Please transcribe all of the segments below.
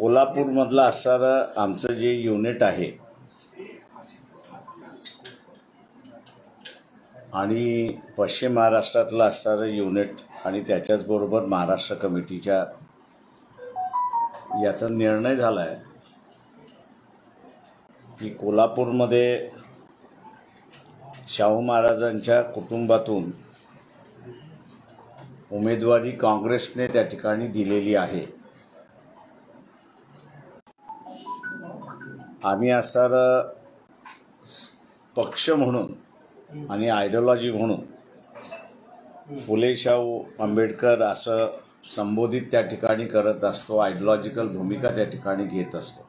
कोल्हापूरमधलं असणारं आमचं जे युनिट आहे. आणि पश्चिम महाराष्ट्रातलं असणारं युनिट आणि त्याच्याचबरोबर महाराष्ट्र कमिटीच्या याचा निर्णय झाला आहे की कोल्हापूरमध्ये शाहू महाराजांच्या कुटुंबातून उमेदवारी काँग्रेसने त्या ठिकाणी दिलेली आहे. आम्ही असणारं पक्ष म्हणून आणि आयडिओलॉजी म्हणून. फुले शाहू आंबेडकर असं संबोधित त्या ठिकाणी करत असतो आयडिओलॉजिकल भूमिका त्या ठिकाणी घेत असतो.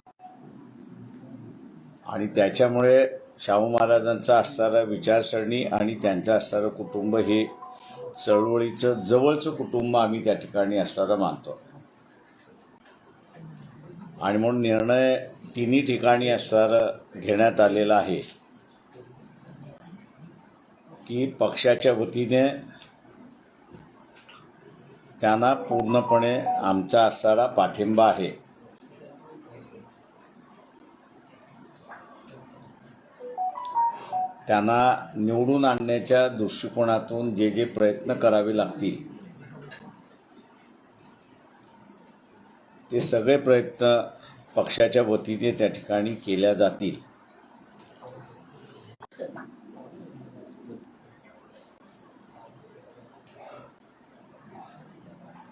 आणि त्याच्यामुळे शाहू महाराजांचा असणारा विचारसरणी आणि त्यांचं असणारं कुटुंब हे चळवळीचं जवळचं कुटुंब आम्ही त्या ठिकाणी असणारं मानतो. आणि म्हणून निर्णय तिन्ही ठिकाणी असणारं घेण्यात आलेला आहे. की पक्षाच्या वतीने त्यांना पूर्णपणे आमचा असणारा पाठिंबा आहे. त्यांना निवडून आणण्याच्या दृष्टिकोनातून जे जे प्रयत्न करावे लागतील ते सगळे प्रयत्न पक्षाच्या वतीने त्या ठिकाणी केल्या जातील.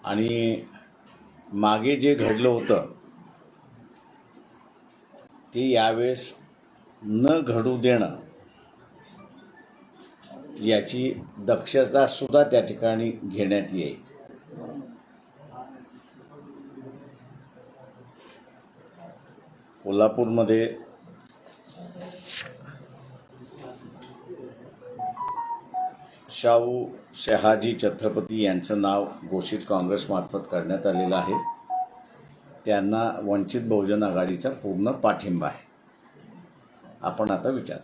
आणि मागे जे घडलं होतं ते यावेळेस न घडू देणं याची दक्षता सुद्धा त्या ठिकाणी घेण्यात येईल. कोल्हापूरमध्ये. शाहू शहाजी छत्रपती यांचं नाव घोषित काँग्रेसमार्फत करण्यात आलेलं आहे. त्यांना वंचित बहुजन आघाडीचा पूर्ण पाठिंबा आहे. आपण आता विचार.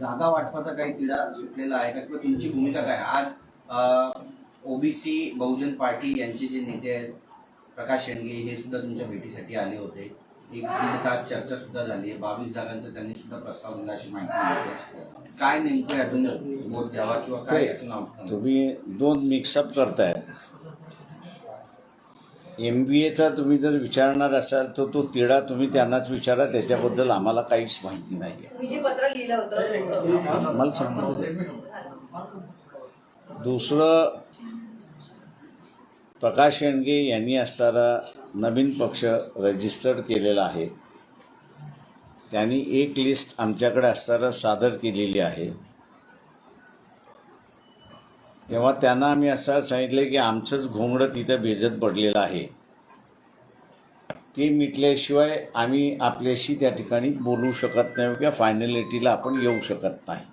जागा वाटपाचा काही तिढा सुटलेला आहे का? किंवा तुमची भूमिका काय? आज ओबीसी बहुजन पार्टी यांचे जे नेते आहेत प्रकाश शेंडगे हे सुद्धा तुमच्या भेटीसाठी आले होते. एक दीड तास चर्चा सुद्धा झाली आहे. बावीस जागांचा त्यांनी सुद्धा प्रस्ताव दिला अशी माहिती काय नेमकं यातून बोध द्यावा किंवा काय यातून? तुम्ही दोन मिक्सअप करताय. एम बी एचा तुम्ही जर विचारणार असाल तर तो तिढा तुम्ही त्यांनाच विचारा. त्याच्याबद्दल आम्हाला काहीच माहिती नाही आहे तुम्ही जे पत्र लिहिलं होतं मला सांगू दे. दुसरं प्रकाश शेंडगे यांनी असणारा नवीन पक्ष रजिस्टर्ड केलेला आहे. त्यांनी एक लिस्ट आमच्याकडे असताना सादर केलेली आहे. तेव्हा त्यांना आम्ही असं सांगितलं की आमचंच घोंगडं तिथं भेजत पडलेलं आहे. ते मिटल्याशिवाय आम्ही आपल्याशी त्या ठिकाणी बोलू शकत नाही किंवा फायनलिटीला आपण येऊ शकत नाही.